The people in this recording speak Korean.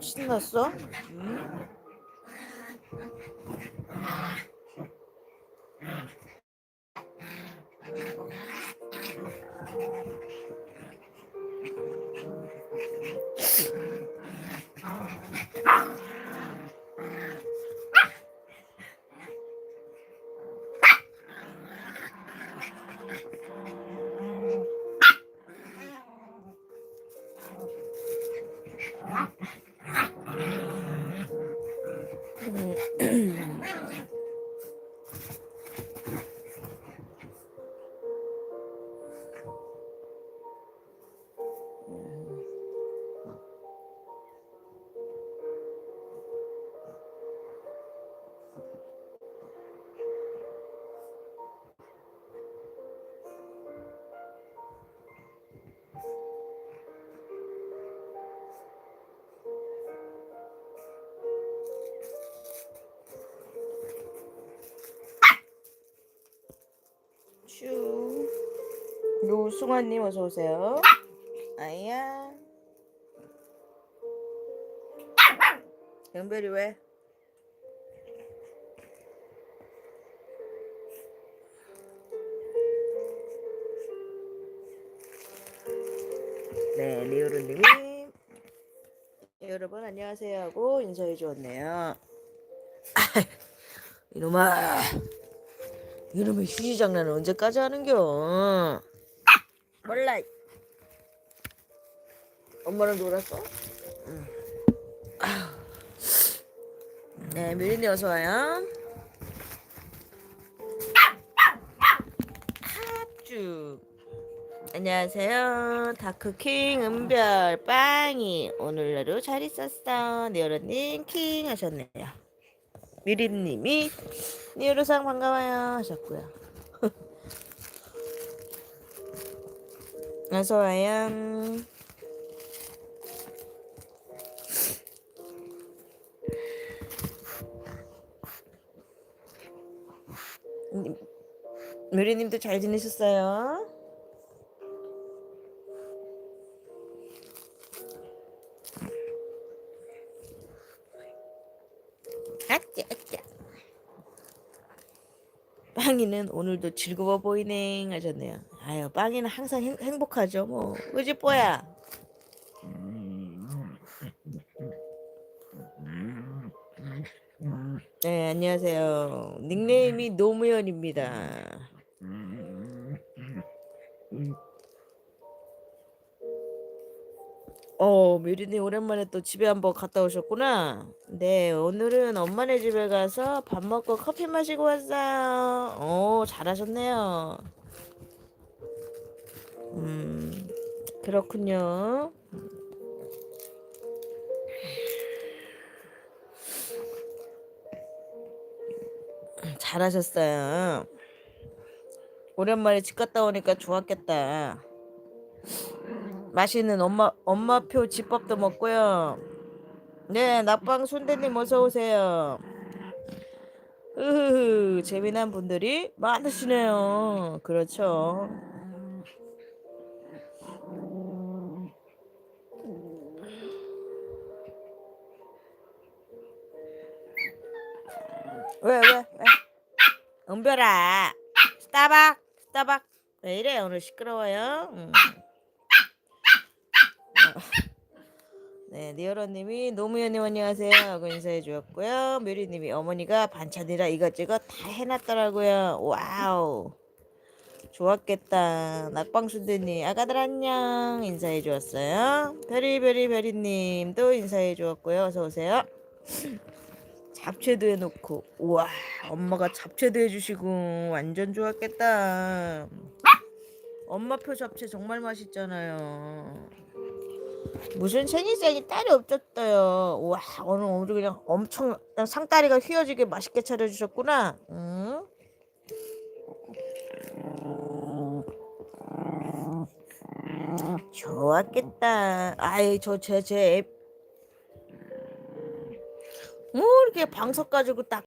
신났어? 응? laugh. 슈. 노승환님 어서 오세요. 아야. 영별이 왜? 네, 리오르님이 네, 여러분 안녕하세요 하고 인사해 주었네요. 이놈아, 이놈의 휴지 장난은 언제까지 하는겨? 몰라. 엄마랑 놀았어? 네, 미린이 어서 와요. 합죽. 안녕하세요. 다크킹 은별 빵이 오늘 하루 잘 있었어. 니어로님 킹 하셨네요. 미림님이 니어로상 반가워요 하셨고요. 어서 와요. 님- 미리님도 잘 지내셨어요? 아짜 아짜 빵이는 오늘도 즐거워 보이네 하셨네요. 아유 빵이는 항상 행, 행복하죠 뭐. 그지 뽀야? 네 안녕하세요. 닉네임이 노무현입니다 어, 미리님 오랜만에 또 집에 한번 갔다 오셨구나. 네, 오늘은 엄마네 집에 가서 밥 먹고 커피 마시고 왔어요. 어, 잘하셨네요. 음, 그렇군요. 잘하셨어요. 오랜만에 집 갔다 오니까 좋았겠다. 맛있는 엄마 엄마표 집밥도 먹고요. 네, 낙방 순대님 어서 오세요. 으흐, 재미난 분들이 많으시네요. 그렇죠. 왜, 왜, 왜? 은별아, 스타박, 스타박. 왜 이래, 오늘 시끄러워요? 응. 네, 니어로님이 노무현님 안녕하세요 하고 인사해 주었고요. 묘리님이 어머니가 반찬이라 이것저것 다 해놨더라고요. 와우, 좋았겠다. 낙방순대님 아가들 안녕 인사해 주었어요. 별이 별이 별이님도 인사해 주었고요. 어서 오세요. 잡채도 해놓고 우와 엄마가 잡채도 해주시고 완전 좋았겠다. 엄마표 잡채 정말 맛있잖아요. 무슨 생일상이 딸이 없었어요. 와 오늘 오늘 그냥 엄청 상다리가 휘어지게 맛있게 차려주셨구나. 응? 좋았겠다. 아이 저제제 뭐 이렇게 방석 가지고 딱